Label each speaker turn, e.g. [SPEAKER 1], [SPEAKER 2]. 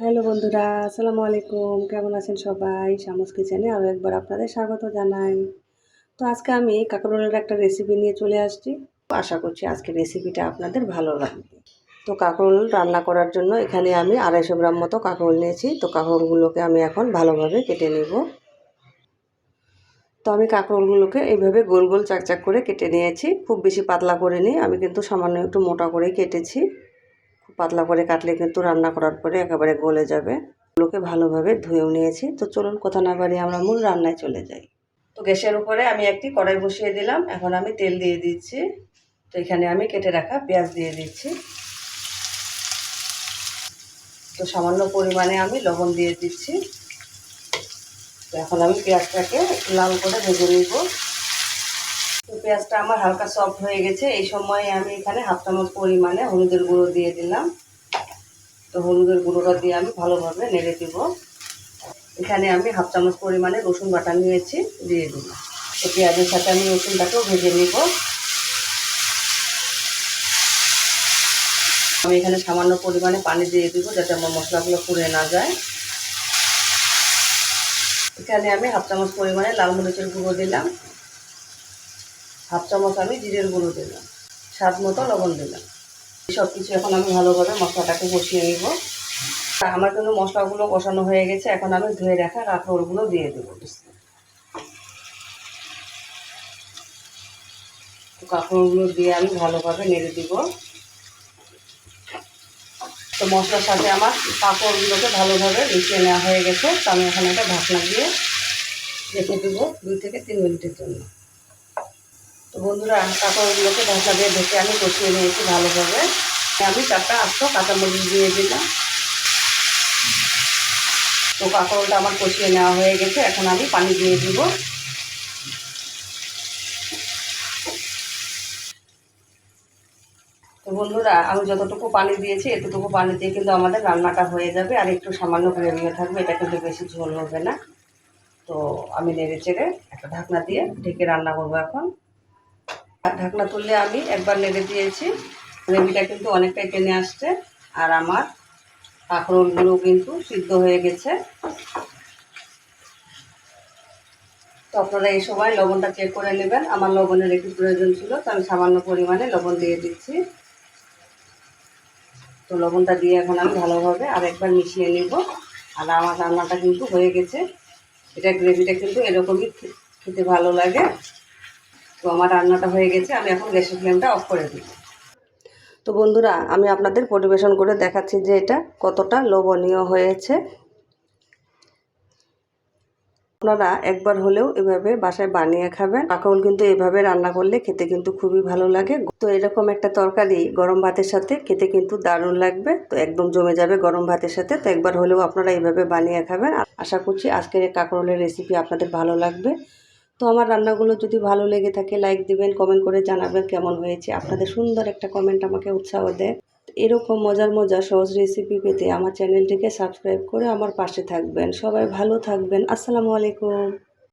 [SPEAKER 1] Hello বন্ধুরা, আসসালামু আলাইকুম। কেমন আছেন সবাই? শামুস কিচেনে আরও একবার আপনাদের স্বাগত জানাই। তো আজকে আমি কাঁকরোলের একটা রেসিপি নিয়ে চলে আসছি। আশা করছি আজকে রেসিপিটা আপনাদের ভালো লাগবে। তো কাঁকরোল রান্না করার জন্য এখানে আমি আড়াইশো গ্রাম মতো কাঁকরোল নিয়েছি। তো কাঁকরোলগুলোকে আমি এখন ভালোভাবে কেটে নেব। তো আমি কাঁকরোলগুলোকে এইভাবে গোল গোল চাকচাক করে কেটে নিয়েছি। খুব বেশি পাতলা করে নিই আমি কিন্তু সামান্য একটু মোটা করেই কেটেছি। পাতলা করে কাটলে কিন্তু রান্না করার পরে একেবারে গলে যাবে। ওগুলোকে ভালোভাবে ধুয়েও নিয়েছি। তো চলুন কথা না বাড়ি আমরা মূল রান্নায় চলে যাই। তো গ্যাসের উপরে আমি একটি কড়াই বসিয়ে দিলাম। এখন আমি তেল দিয়ে দিচ্ছি। তো এখানে আমি কেটে রাখা পেঁয়াজ দিয়ে দিচ্ছি। তো সামান্য পরিমাণে আমি লবণ দিয়ে দিচ্ছি। তো এখন আমি পেঁয়াজটাকে লাল করে ভেজে নিব। তো পেঁয়াজটা আমার হালকা সফট হয়ে গেছে। এই সময় আমি এখানে হাফ চামচ পরিমাণে হলুদের গুঁড়ো দিয়ে দিলাম। তো হলুদের গুঁড়োটা দিয়ে আমি ভালোভাবে নেড়ে দিব। এখানে আমি হাফ চামচ পরিমাণে রসুন বাটা নিয়েছি, দিয়ে দিলাম। তো পেঁয়াজের সাথে আমি রসুনটাকেও ভেজে নিব। আমি এখানে সামান্য পরিমাণে পানি দিয়ে দিব যাতে আমার মশলাগুলো পুড়ে না যায়। এখানে আমি হাফ চামচ পরিমাণে লাল মরিচের গুঁড়ো দিলাম। হাফ চামচ আমি জিরের গুঁড়ো দিলাম, স্বাদ মতো লবণ দিলাম। সব কিছু এখন আমি ভালোভাবে মশলাটাকে বসিয়ে নিব। আমার কিন্তু মশলাগুলো কষানো হয়ে গেছে, এখন আমি ধুয়ে রাখা কাঁকড়গুলো দিয়ে দেবো। কাঁকড়গুলো দিয়ে আমি ভালোভাবে নেড়ে দিব। তো মশলার সাথে আমার কাঁকড়গুলোকে ভালোভাবে মিশিয়ে নেওয়া হয়ে গেছে, তো আমি এখন একটা ঢাকনা দিয়ে রেখে দেবো দুই থেকে তিন মিনিটের জন্য। তো বন্ধুরা কাঁকড়গুলোকে ঢাকা দিয়ে ঢেকে আমি কষিয়ে নিয়েছি ভালোভাবে। আমি চারটা আস্ত কাঁচামরিচ দিয়ে দিলাম। তো কাঁকড়টা আমার কষিয়ে নেওয়া হয়ে গেছে। এখন আমি পানি দিয়ে দিব। তো বন্ধুরা, আমি যতটুকু পানি দিয়েছি, এতটুকু দিয়ে কিন্তু আমাদের রান্নাটা হয়ে যাবে। আর একটু সামান্য গ্রেভিও থাকবে, এটা কিন্তু বেশি ঝোল হবে না। তো আমি নেড়ে চেড়ে একটা ঢাকনা দিয়ে ঢেকে রান্না করব এখন। ঢাকনা তুললে আমি একবার নেড়ে দিয়েছি। গ্রেভিটা কিন্তু অনেকটাই টেনে আসছে আর আমার কাঁকরোলগুলো কিন্তু সিদ্ধ হয়ে গেছে। তো আপনারা এই সময় লবণটা চেক করে নেবেন। আমার লবণের একটু প্রয়োজন ছিল, তো আমি সামান্য পরিমাণে লবণ দিয়ে দিচ্ছি। তো লবণটা দিয়ে এখন আমি ভালোভাবে আর একবার মিশিয়ে নিব। আর আমার রান্নাটা কিন্তু হয়ে গেছে। এটা গ্রেভিটা কিন্তু এরকমই খেতে ভালো লাগে। তো আমার রান্নাটা হয়ে গেছে, আমি এখন গ্যাসের ফ্লেমটা অফ করে দিই। তো বন্ধুরা, আমি আপনাদের পরিবেশন করে দেখাচ্ছি যে এটা কতটা লোভনীয় হয়েছে। আপনারা একবার হলেও এভাবে বাসায় বানিয়ে খাবেন। কাঁকরোল কিন্তু এভাবে রান্না করলে খেতে কিন্তু খুবই ভালো লাগে। তো এরকম একটা তরকারি গরম ভাতের সাথে খেতে কিন্তু দারুণ লাগবে। তো একদম জমে যাবে গরম ভাতের সাথে। তো একবার হলেও আপনারা এইভাবে বানিয়ে খাবেন। আশা করছি আজকের এই কাঁকরোলের রেসিপি আপনাদের ভালো লাগবে। তো আমার রান্নাগুলো যদি ভালো লেগে থাকে লাইক দিবেন কমেন্ট করে জানাবেন কেমন হয়েছে। আপনাদের সুন্দর একটা কমেন্ট আমাকে উৎসাহ দেয়। এরকম মজার মজা সহজ রেসিপি পেতে আমার চ্যানেলটিকে সাবস্ক্রাইব করে আমার পাশে থাকবেন। সবাই ভালো থাকবেন। আসসালামু আলাইকুম।